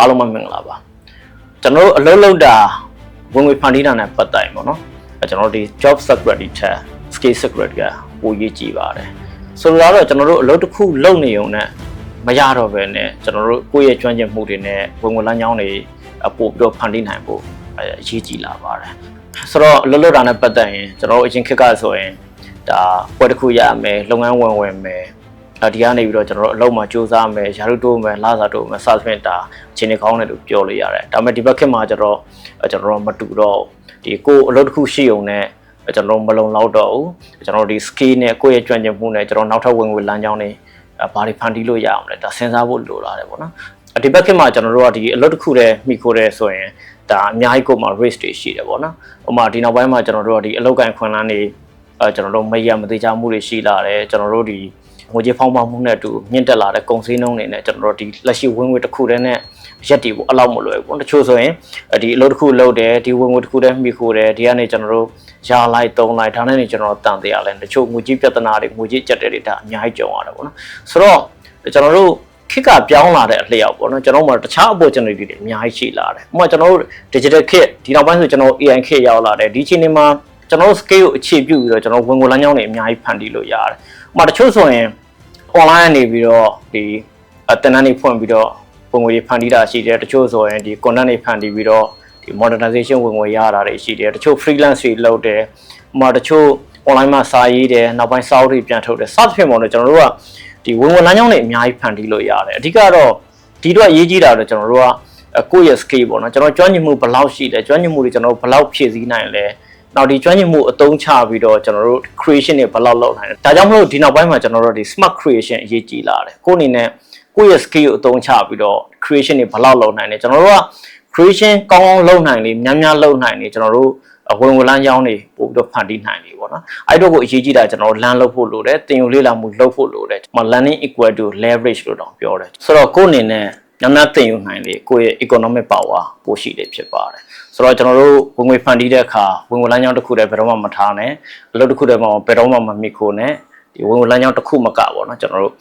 အားလုံးပဲမင်္ဂလာပါကျွန်တော်တို့အလုပ်လုပ်တာဝင်ငွေဖန်တီးတာနဲ့ပတ်သက်ရင်ပေါ့နော်အဲကျွန်တော်တို့ဒီ job security ထက် skill security ကပိုရေးကြည့်ပါတယ်ဆိုလိုတာတော့ကျွန်တော်တို့အလုပ်တစ်ခုလုပ်နေုံနဲ့မရတော့ပဲနဲ့ကျွန်တော်တို့ကိုယ့်ရဲ့ကျွမ်းကျင်မှုတွေနဲ့ဝင်ငွေလမ်းကြောင်းတွေအပို့ပြီးတော့ဖန်တီးနိုင်ဖို့အဲအရေးကြီးလာပါတယ်ဆိုတော့အလုပ်လုပ်တာနဲ့ပတ်သက်ရင်ကျွန်တော်တို့အရင်ခေတ်ကဆိုရင်ဒါပွဲတစ်ခုရမယ်လုပ်ငန်းဝင်ဝင်မယ် ဒါဒီကနေပြီးတော့ကျွန်တော်တို့အလုံးမှာစူးစမ်းမယ်ရာထူးတိုးမယ်လာစာတိုးမယ်စသဖြင့်ဒါအချိန်ကြီးကောင်းတယ်လို့ပြောလို့ရတယ်ဒါပေမဲ့ဒီဘက်ခေတ်မှာကျတော့ကျွန်တော်တို့မတူတော့ဒီကိုယ်အလုပ်တစ်ခုရှိုံနဲ့ကျွန်တော်တို့မလုံလောက်တော့ဘူးကျွန်တော်တို့ဒီ skill နဲ့ကိုယ့်ရဲ့ကျွမ်းကျင်မှုနဲ့ကျွန်တော်နောက်ထပ်ဝင်ငွေလမ်းကြောင်းတွေဘာတွေဖန်တီးလို့ရအောင်လဲဒါစဉ်းစားဖို့လိုလာတယ်ပေါ့နော်ဒီဘက်ခေတ်မှာကျွန်တော်တို့ကဒီအလုပ်တစ်ခုတည်းမိခိုးတယ်ဆိုရင်ဒါအများကြီးကိုမှ risk တွေရှိတယ်ပေါ့နော်ဥပမာဒီနောက်ပိုင်းမှာကျွန်တော်တို့ကဒီအလုပ်ကိုင်ခွင့်လန်းတွေအဲကျွန်တော်တို့မရမသေးချမှုတွေရှိလာတယ်ကျွန်တော်တို့ဒီ ငွေကြေးဖောင်းပွားမှုနဲ့အတူမြင့်တက်လာတဲ့ကုန်စည်နှုန်းတွေနဲ့ကျွန်တော်တို့ဒီလက်ရှိဝင်ငွေတစ်ခုတည်းနဲ့ရက်တီဖို့အလောက်မလွယ်ဘူးပေါ့တချို့ဆိုရင်ဒီအလုပ်တစ်ခုလုပ်တယ်ဒီဝင်ငွေတစ်ခုတည်းမိခိုးတယ်ဒီကနေကျွန်တော်တို့ရလိုက်သုံးလိုက်ဒါနဲ့နေကျွန်တော်တို့တန်တရားလဲတချို့ငွေကြေးပြဿနာတွေငွေကြေးကြက်တဲ့တွေဒါအများကြီးကြုံရတယ်ပေါ့နော်ဆိုတော့ကျွန်တော်တို့ခစ်ကပြောင်းလာတဲ့အလျောက်ပေါ့နော်ကျွန်တော်တို့မှာတခြား opportunity တွေအများကြီးရှိလာတယ်ဥပမာကျွန်တော်တို့ digital kit ဒီနောက်ပိုင်းဆိုကျွန်တော် AI kit ရောက်လာတယ်ဒီချိန်တွေမှာကျွန်တော်တို့ scale ကိုအခြေပြုပြီးတော့ကျွန်တော်ဝင်ငွေလမ်းကြောင်းတွေအများကြီးဖန်တီးလို့ရတယ်ဥပမာတချို့ဆိုရင် online ကနေပြီးတော့ဒီအတန်းတန်းတွေဖွင့်ပြီးတော့ဝင်ငွေတွေဖန်တီးတာရှိတယ်တချို့ဆိုရင်ဒီ content တွေဖန်တီးပြီးတော့ဒီ modernization ဝင်ငွေရတာတွေရှိတယ်တချို့ freelance တွေလုပ်တယ်ဟိုမှာတချို့ online မှာစာရေးတယ်နောက်ပိုင်းစာအုပ်တွေပြန်ထုတ်တယ်စသဖြင့်ပေါ့နော်ကျွန်တော်တို့ကဒီဝင်ငွေလမ်းကြောင်းတွေအများကြီးဖန်တီးလို့ရတယ်အဓိကတော့ဒီတော့အရေးကြီးတာတော့ကျွန်တော်တို့ကကိုယ့်ရဲ့ skill ပေါ့နော်ကျွန်တော်ကျွမ်းကျင်မှုဘယ်လောက်ရှိလဲကျွမ်းကျင်မှုတွေကျွန်တော်ဘယ်လောက်ဖြည့်ဆည်းနိုင်လဲ နောက်ဒီကျွမ်းကျင်မှုအသုံးချပြီးတော့ကျွန်တော်တို့ creation တွေဘယ်လောက်လုပ်နိုင်လဲဒါကြောင့်မလို့ဒီနောက်ပိုင်းမှာကျွန်တော်တို့ဒီ smart creation အရေးကြီးလာတယ်ကိုယ့်အနေနဲ့ကိုယ့်ရဲ့ skill ကိုအသုံးချပြီးတော့ creation တွေဘယ်လောက်လုပ်နိုင်လဲကျွန်တော်တို့က creation ကောင်းကောင်းလုပ်နိုင်လေများများလုပ်နိုင်လေကျွန်တော်တို့ဝင်ဝင်လန်းကြောင်းတွေပို့ပြီးတော့ဖန်တီးနိုင်လေပေါ့နော်အဲ့တော့ကိုအရေးကြီးတာကျွန်တော်တို့လမ်းလုပ်ဖို့လိုတယ်တင်ယူလေးလာမှုလုပ်ဖို့လိုတယ်ကျွန်တော် learning equal to leverage လို့တောင်ပြောတယ်ဆိုတော့ကိုယ့်အနေနဲ့များများတင်ယူနိုင်လေကိုယ့်ရဲ့ economic power ပိုရှိတယ်ဖြစ်ပါတယ် ဆိုတော့ကျွန်တော်တို့ဝင်ငွေဖန်တီးတဲ့အခါဝင်ဝင်လမ်းကြောင်းတစ်ခုတည်းဘယ်တော့မှမထားနဲ့အလုပ်တစ်ခုတည်းမှဘယ်တော့မှမမိခိုးနဲ့ဒီဝင်ဝင်လမ်းကြောင်းတစ်ခုမကပေါ့နော်ကျွန်တော်တို့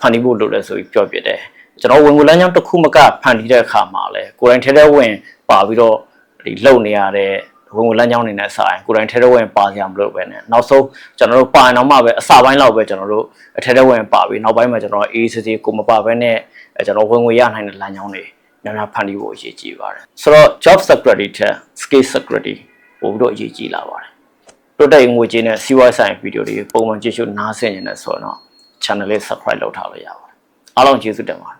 ဖန်တီးဖို့လိုတယ်ဆိုပြီးပြောပြတယ်ကျွန်တော်ဝင်ငွေလမ်းကြောင်းတစ်ခုမကဖန်တီးတဲ့အခါမှာလဲကိုယ်တိုင်ထဲထဲဝင်ပါပြီးတော့ဒီလုံနေရတဲ့ဝင်ငွေလမ်းကြောင်းနေနဲ့စာရင်ကိုယ်တိုင်ထဲထဲဝင်ပါကြမလို့ပဲနဲ့နောက်ဆုံးကျွန်တော်တို့ပါရင်တော့မှပဲအစပိုင်းလောက်ပဲကျွန်တော်တို့ထဲထဲဝင်ပါပြီးနောက်ပိုင်းမှာကျွန်တော်အေးစစ်စစ်ကိုမပါဘဲနဲ့ကျွန်တော်ဝင်ငွေရနိုင်တဲ့လမ်းကြောင်းတွေ များများဖန်တီးဖို့အရေးကြီးပါတယ်ဆိုတော့ job security ထက် skill security ပို့ပြီးတော့အရေးကြီးလာပါတယ်တိုးတက်ငွေကြေးနဲ့စီးပွားဆိုင်ဗီဒီယိုတွေပုံမှန်ကြည့်ရှုနားဆင်နေတယ်ဆိုတော့ channel လေး subscribe လုပ်ထားလို့ရပါတယ်အားလုံးကျေးဇူးတင်ပါတယ်